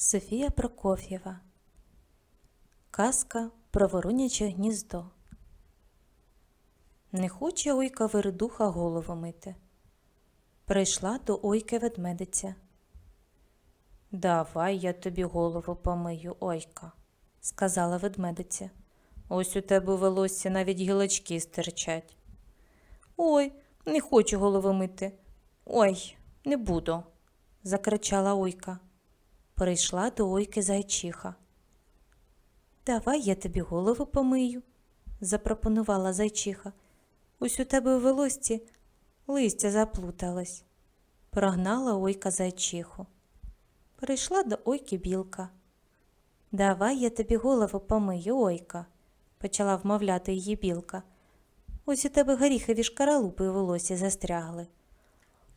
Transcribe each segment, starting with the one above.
Софія Прокоф'єва Казка про вороняче гніздо. Не хоче ойка вередуха голову мити. Прийшла до ойки ведмедиця. Давай я тобі голову помию, ойка, сказала ведмедиця. Ось у тебе у волоссі навіть гілочки стирчать. Ой, не хочу голову мити. Ой, не буду, закричала ойка. Прийшла до ойки зайчиха. Давай я тобі голову помию, запропонувала зайчиха. Ось у тебе у волості листя заплуталось. Прогнала ойка зайчиху. Прийшла до ойки білка. Давай я тобі голову помию, ойка, почала вмовляти її білка. Ось у тебе горіхові шкаралупи у волосі застрягли.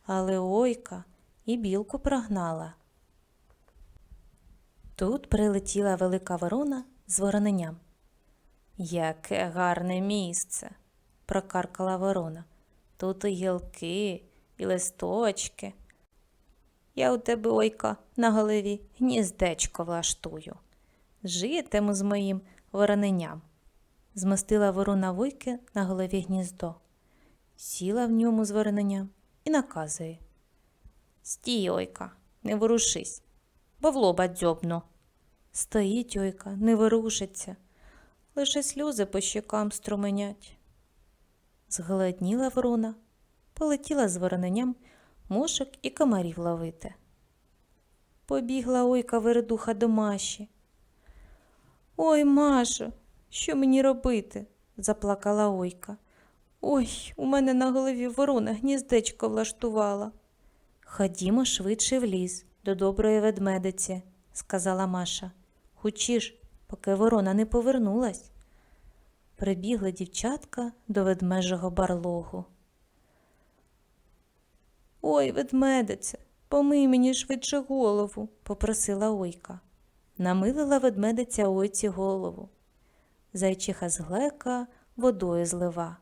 Але ойка і білку прогнала. Тут прилетіла велика ворона з вороненням. Яке гарне місце, прокаркала ворона. Тут і гілки, і листочки. Я у тебе, ойка, на голові гніздечко влаштую. Житиму з моїм вороненням. Змостила ворона войки на голові гніздо, сіла в ньому з вороненням і наказує. Стій, ойка, не ворушись, бо в лоба дзьобну. Стоїть ойка, не ворушиться, лише сльози по щекам струменять. Зголодніла ворона, полетіла з вороненням мошок і комарів ловити. Побігла ойка вередуха до Маші. Ой, Машо, що мені робити? заплакала ойка. Ой, у мене на голові ворона гніздечко влаштувала. Ходімо швидше в ліс до доброї ведмедиці, сказала Маша. Хучіш, поки ворона не повернулась. Прибігла дівчатка до ведмежого барлогу. Ой, ведмедице, помий мені швидше голову, попросила ойка. Намилила ведмедиця ойці голову. Зайчиха з глека водою злива.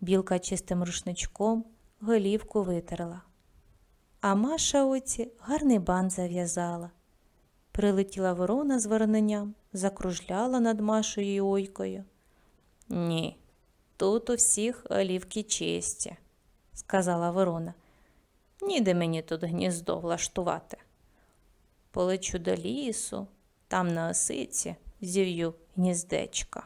Білка чистим рушничком голівку витерла. А Маша оці гарний бан зав'язала. Прилетіла ворона з вороненням, закружляла над Машою і ойкою. Ні, тут у всіх олівки чисті, сказала ворона. Ніде мені тут гніздо влаштувати. Полечу до лісу, там на осиці зів'ю гніздечка.